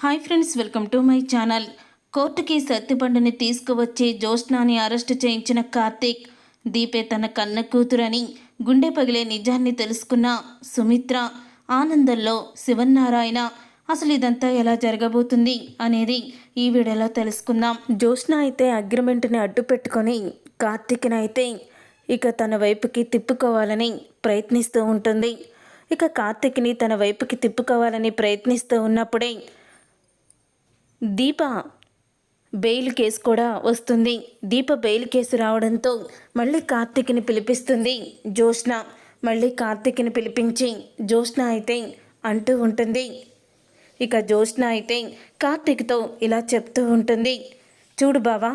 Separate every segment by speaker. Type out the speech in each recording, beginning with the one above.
Speaker 1: Hi friends welcome to my channel. కోర్టుకి సత్తిబండిని తీసుకువచ్చి జ్యోత్స్నాని అరెస్టు చేయించిన కార్తీక్ దీపే తన కన్న కూతురని గుండె పగిలే నిజాన్ని తెలుసుకున్న సుమిత్ర ఆనందంలో శివన్నారాయణ అసలు ఇదంతా ఎలా జరగబోతుంది అనేది ఈ వీడియోలో తెలుసుకుందాం. జ్యోత్స్న అయితే అగ్రిమెంట్ని అడ్డు పెట్టుకొని కార్తీక్నైతే అయితే ఇక తన వైపుకి తిప్పుకోవాలని ప్రయత్నిస్తూ ఉంటుంది. ఇక కార్తీక్ని తన వైపుకి తిప్పుకోవాలని ప్రయత్నిస్తూ ఉన్నప్పుడే దీప బెయిల్ కేసు కూడా వస్తుంది. దీప బెయిల్ కేసు రావడంతో మళ్ళీ కార్తీక్ని పిలిపిస్తుంది జ్యోత్స్న. మళ్ళీ కార్తీక్ని పిలిపించి జోష్న అయితే అంటూ ఉంటుంది. ఇక జ్యోత్స్న అయితే కార్తీక్తో ఇలా చెప్తూ ఉంటుంది. చూడు బావా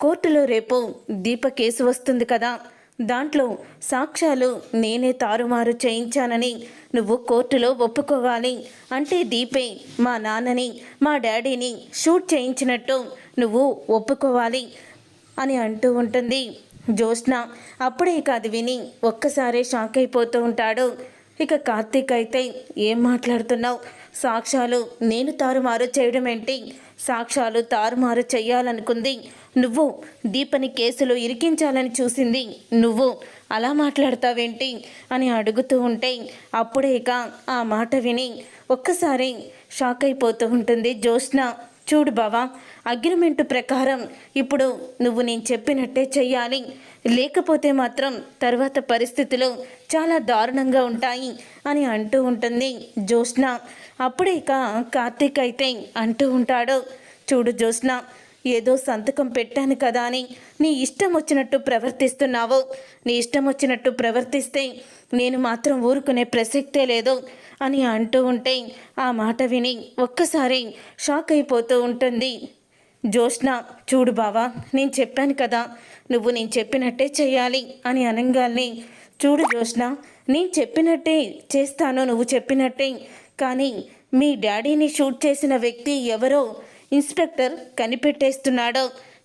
Speaker 1: కోర్టులో రేపు దీప కేసు వస్తుంది కదా. దాంట్లో సాక్ష్యాలు నేనే తారుమారు చేయించానని నువ్వు కోర్టులో ఒప్పుకోవాలి అంటే దీపే మా నాన్నని మా డాడీని షూట్ చేయించినట్టు నువ్వు ఒప్పుకోవాలి అని అంటూ ఉంటుంది. జ్యోత్స్న అప్పుడే కాదు విని ఒక్కసారే షాక్ అయిపోతూ ఉంటాడు. ఇక కార్తీక్ అయితే ఏం మాట్లాడుతున్నావు? సాక్ష్యాలు నేను తారుమారు చేయడం ఏంటి? సాక్ష్యాలు తారుమారు చేయాలనుకుంది నువ్వు దీపని కేసులో ఇరికించాలని చూసింది. నువ్వు అలా మాట్లాడతావేంటి? అని అడుగుతూ ఉంటే అప్పుడే ఇక ఆ మాట విని ఒక్కసారి షాక్ అయిపోతూ ఉంటుంది జ్యోత్స్న. చూడు బావా అగ్రిమెంట్ ప్రకారం ఇప్పుడు నువ్వు నేను చెప్పినట్టే చెయ్యాలి. లేకపోతే మాత్రం తర్వాత పరిస్థితులు చాలా దారుణంగా ఉంటాయి అని అంటూ ఉంటుంది జ్యోత్స్న. అప్పుడే ఇక కార్తీక్ అయితే అంటూ ఉంటాడు. చూడు జ్యోత్స్న ఏదో సంతకం పెట్టాను కదా అని నీ ఇష్టం వచ్చినట్టు ప్రవర్తిస్తున్నావు. నీ ఇష్టం వచ్చినట్టు ప్రవర్తిస్తే నేను మాత్రం ఊరుకునే ప్రసక్తే లేదు అని అంటూ ఉంటే ఆ మాట విని ఒక్కసారి షాక్ అయిపోతూ ఉంటుంది. జ్యోత్స్న చూడు బావా నేను చెప్పాను కదా నువ్వు నేను చెప్పినట్టే చేయాలి అని అనంగాల్ని చూడు జోష్ణ నేను చెప్పినట్టే చేస్తాను నువ్వు చెప్పినట్టే కానీ మీ డాడీని షూట్ చేసిన వ్యక్తి ఎవరో ఇన్స్పెక్టర్ కనిపెట్టేస్తున్నాడు.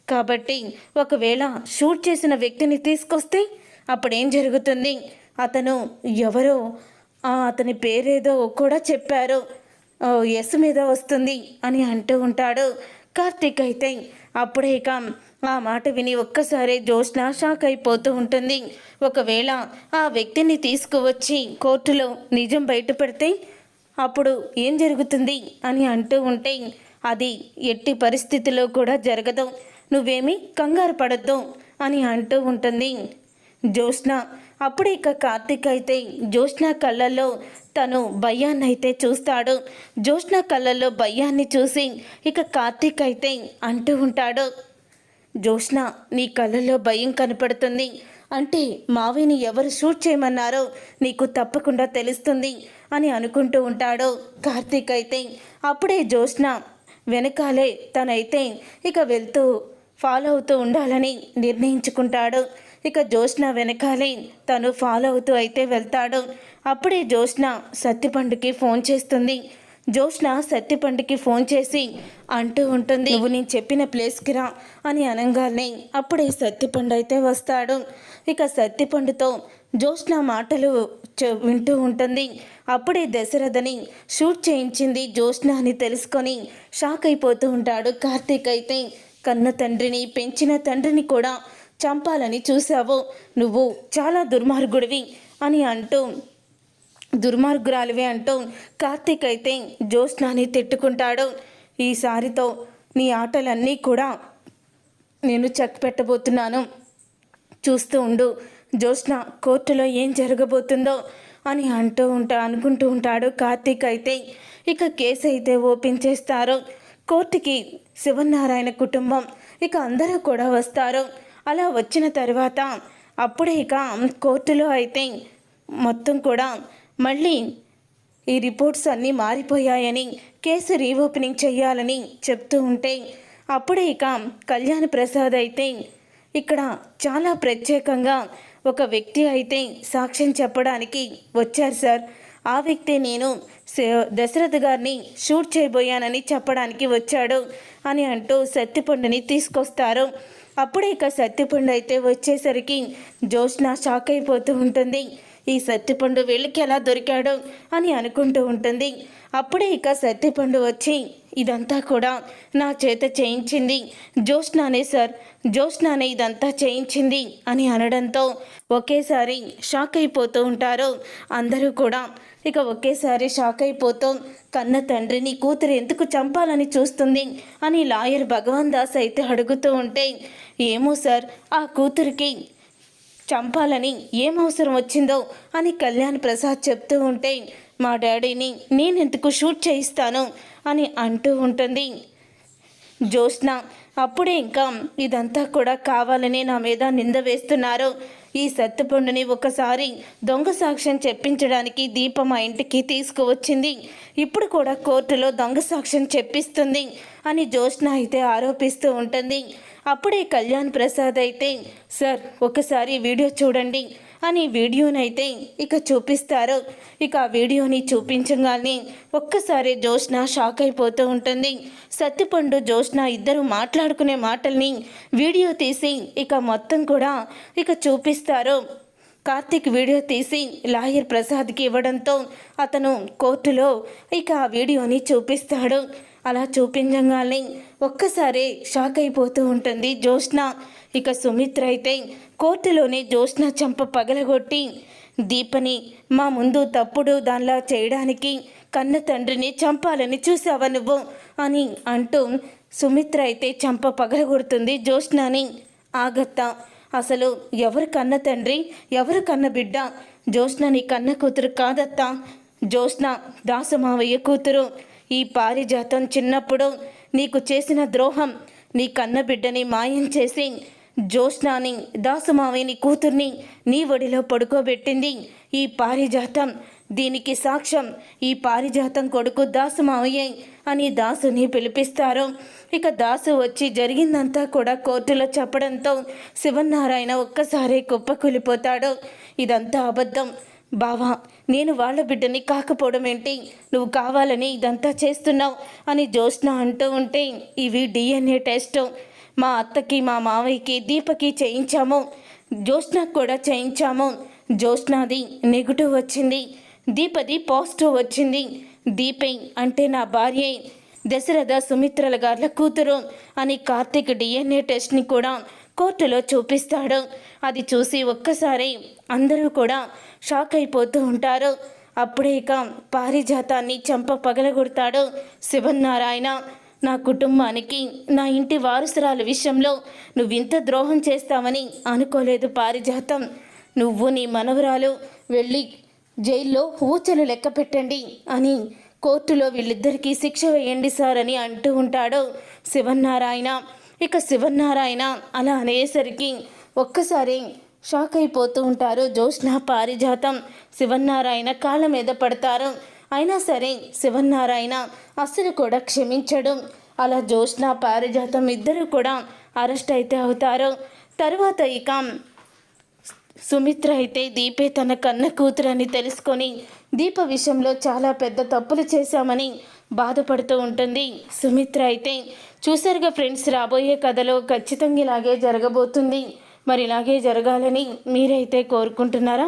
Speaker 1: కాబట్టి ఒకవేళ షూట్ చేసిన వ్యక్తిని తీసుకొస్తే అప్పుడేం జరుగుతుంది? అతను ఎవరో? ఆ, అతని పేరేదో కూడా చెప్పారు. ఓ, ఎస్ మీద వస్తుంది అని అంటూ ఉంటాడు. కార్తీక్ అయితే అప్పుడే ఇక ఆ మాట విని ఒక్కసారి జ్యోత్స్న షాక్ అయిపోతూ ఉంటుంది. ఒకవేళ ఆ వ్యక్తిని తీసుకువచ్చి కోర్టులో నిజం బయటపడితే అప్పుడు ఏం జరుగుతుంది అని అంటూ ఉంటే అది ఎట్టి పరిస్థితిలో కూడా జరగదు. నువ్వేమీ కంగారు పడద్దు అని అంటూ ఉంటుంది. జ్యోత్స్న అప్పుడు ఇక కార్తీక్ అయితే జ్యోత్స్న కళ్ళల్లో తను భయాన్ని అయితే చూస్తాడు. జ్యోత్స్న కళ్ళల్లో భయాన్ని చూసి ఇక కార్తీక్ అయితే అంటూ ఉంటాడు. జ్యోత్స్న నీ కళ్ళల్లో భయం కనపడుతుంది. అంటే మావిని ఎవరు షూట్ చేయమన్నారో నీకు తప్పకుండా తెలుస్తుంది అని అనుకుంటూ ఉంటాడు కార్తీక్ అయితే. అప్పుడే జ్యోత్స్న వెనకాలే తనైతే ఇక వెళ్తూ ఫాలో అవుతూ ఉండాలని నిర్ణయించుకుంటాడు. ఇక జ్యోత్స్న వెనకాలే తను ఫాలో అవుతూ అయితే వెళ్తాడు. అప్పుడే జ్యోత్స్న సత్తిపండుకి ఫోన్ చేస్తుంది. జ్యోష్ణ సత్తిపండుకి ఫోన్ చేసి అంటూ ఉంటుంది నువ్వు నేను చెప్పిన ప్లేస్కి రా అని అనగానే అప్పుడే సత్యపండు అయితే వస్తాడు. ఇక సత్తిపండుతో జోష్న మాటలు చె- వింటూ ఉంటుంది. అప్పుడే దశరథని షూట్ చేయించింది జ్యోత్స్న అని తెలుసుకొని షాక్ అయిపోతూ ఉంటాడు. కార్తీక్ అయితే కన్న తండ్రిని పెంచిన తండ్రిని కూడా చంపాలని చూసావు నువ్వు చాలా దుర్మార్గుడివి అని అంటూ దుర్మార్గురాలివే అంటూ కార్తీక్ అయితే జ్యోత్స్నాని తిట్టుకుంటాడు. ఈసారితో నీ ఆటలన్నీ కూడా నేను చెక్ పెట్టబోతున్నాను. చూస్తూ ఉండు జ్యోత్స్న కోర్టులో ఏం జరగబోతుందో అని అంటూ ఉంటా అనుకుంటూ ఉంటాడు కార్తీక్ అయితే ఇక కేసు అయితే ఓపెన్ చేస్తారు కోర్టుకి శివనారాయణ కుటుంబం ఇక అందరూ కూడా వస్తారు. అలా వచ్చిన తర్వాత అప్పుడే ఇక కోర్టులో అయితే మొత్తం కూడా మళ్ళీ ఈ రిపోర్ట్స్ అన్నీ మారిపోయాయని కేసు రీఓపెనింగ్ చేయాలని చెప్తూ ఉంటే అప్పుడే ఇక కళ్యాణ్ ప్రసాద్ అయితే ఇక్కడ చాలా ప్రత్యేకంగా ఒక వ్యక్తి అయితే సాక్ష్యం చెప్పడానికి వచ్చారు సార్. ఆ వ్యక్తి నేను స- దశరథ్ గారిని షూట్ చేయబోయానని చెప్పడానికి వచ్చాడు అని అంటూ సత్తిపండుని తీసుకొస్తారు. అప్పుడే ఇక సత్తిపండు అయితే వచ్చేసరికి జోష్న షాక్ అయిపోతూ ఉంటుంది. ఈ సత్తిపండు వీళ్ళకి ఎలా దొరికాడు అని అనుకుంటూ ఉంటుంది. అప్పుడే ఇక సత్తిపండు వచ్చి ఇదంతా కూడా నా చేత చేయించింది. జ్యోత్స్నానే సార్ జ్యోష్నానే ఇదంతా చేయించింది అని అనడంతో ఒకేసారి షాక్ అయిపోతూ ఉంటారు. అందరూ కూడా ఇక ఒకేసారి షాక్ అయిపోతూ కన్న తండ్రిని కూతురు ఎందుకు చంపాలని చూస్తుంది? అని లాయర్ భగవాన్ దాస్ అయితే అడుగుతూ ఉంటే ఏమో సార్ ఆ కూతురికి చంపాలని ఏం అవసరం వచ్చిందో అని కళ్యాణ్ ప్రసాద్ చెప్తూ ఉంటే మా డాడీని నేనెందుకు షూట్ చేయిస్తాను? అని అంటూ ఉంటుంది. జ్యోత్స్న అప్పుడే ఇంకా ఇదంతా కూడా కావాలని నా మీద నింద వేస్తున్నారు. ఈ సత్తుపండుని ఒకసారి దొంగ సాక్ష్యం చెప్పించడానికి దీప మా ఇంటికి తీసుకువచ్చింది. ఇప్పుడు కూడా కోర్టులో దొంగ సాక్ష్యం చెప్పిస్తుంది అని జోష్న అయితే ఆరోపిస్తూ ఉంటుంది. అప్పుడే కళ్యాణ్ ప్రసాద్ అయితే సార్ ఒకసారి వీడియో చూడండి. అని వీడియోనైతే ఇక చూపిస్తారు. ఇక ఆ వీడియోని చూపించగానే ఒక్కసారి జోష్న షాక్ అయిపోతూ ఉంటుంది. సత్తిపండు జోష్న ఇద్దరు మాట్లాడుకునే మాటల్ని వీడియో తీసి ఇక మొత్తం కూడా ఇక చూపిస్తారు. కార్తీక్ వీడియో తీసి లాయర్ ప్రసాద్కి ఇవ్వడంతో అతను కోర్టులో ఇక ఆ వీడియోని చూపిస్తాడు. అలా చూపించగానే ఒక్కసారి షాక్ అయిపోతూ ఉంటుంది జోష్న ఇక సుమిత్ర అయితే కోర్టులోనే జ్యోత్స్న చంప పగలగొట్టి దీపని మా ముందు తప్పుడు దానిలా చేయడానికి కన్న తండ్రిని చంపాలని చూసావా నువ్వు? అని అంటూ సుమిత్ర అయితే చంప పగలగొడుతుంది జ్యోత్స్నాని. ఆగత్త అసలు ఎవరు కన్న తండ్రి? ఎవరు కన్న బిడ్డ? జ్యోత్స్న నీ కన్న కూతురు కాదత్తా. జ్యోత్స్న దాసమావయ్య కూతురు. ఈ పారిజాతం చిన్నప్పుడు నీకు చేసిన ద్రోహం నీ కన్న బిడ్డని మాయం చేసి జ్యోత్స్నాని దాసుమావిని కూతుర్ని నీ ఒడిలో పడుకోబెట్టింది. ఈ పారిజాతం దీనికి సాక్ష్యం. ఈ పారిజాతం కొడుకు దాసుమావయ్యే అని దాసుని పిలిపిస్తారు. ఇక దాసు వచ్చి జరిగిందంతా కూడా కోర్టులో చెప్పడంతో శివనారాయణ ఒక్కసారి కుప్పకూలిపోతాడు. ఇదంతా అబద్ధం. బావా నేను వాళ్ళ బిడ్డని కాకపోవడం ఏంటి? నువ్వు కావాలని ఇదంతా చేస్తున్నావు అని జ్యోత్స్న అంటూ ఉంటే ఇవి డిఎన్ఏ టెస్ట్. మా అత్తకి మా మావయ్యకి దీపకి చేయించాము. జ్యోత్స్నకు కూడా చేయించాము. జ్యోత్స్నాది నెగిటివ్ వచ్చింది. దీపది పాజిటివ్ వచ్చింది. దీపే అంటే నా భార్య. దశరథ సుమిత్రల గార్ల కూతురు అని కార్తీక్ డిఎన్ఏ టెస్ట్ని కూడా కోర్టులో చూపిస్తాడు. అది చూసి ఒక్కసారి అందరూ కూడా షాక్ అయిపోతూ ఉంటారు. అప్పుడే ఇక పారిజాతాన్ని చంప పగలగొడతాడు శివన్నారాయణ. నా కుటుంబానికి నా ఇంటి వారసురాల విషయంలో నువ్వింత ద్రోహం చేస్తావని అనుకోలేదు పారిజాతం. నువ్వు నీ మనవరాలు వెళ్ళి జైల్లో ఊచలు లెక్క పెట్టండి అని కోర్టులో వీళ్ళిద్దరికీ శిక్ష వేయండి సార్ అని అంటూ ఉంటాడు శివన్నారాయణ. ఇక శివన్నారాయణ అలా అనేసరికి ఒక్కసారి షాక్ అయిపోతూ ఉంటారు జ్యోత్స్న పారిజాతం. శివన్నారాయణ కాళ్ళ మీద పడతారు. అయినా సరే శివన్నారాయణ అస్సలు కూడా క్షమించడు. అలా జ్యోత్స్న పారిజాతం ఇద్దరు కూడా అరెస్ట్ అయితే అవుతారు. తర్వాత ఇక సుమిత్ర అయితే దీపే తన కన్న కూతురని తెలుసుకొని దీప విషయంలో చాలా పెద్ద తప్పులు చేశామని బాధపడుతూ ఉంటుంది. సుమిత్ర అయితే చూసారుగా ఫ్రెండ్స్ రాబోయే కథలో ఖచ్చితంగా ఇలాగే జరగబోతుంది. మరి ఇలాగే జరగాలని మీరైతే కోరుకుంటున్నారా?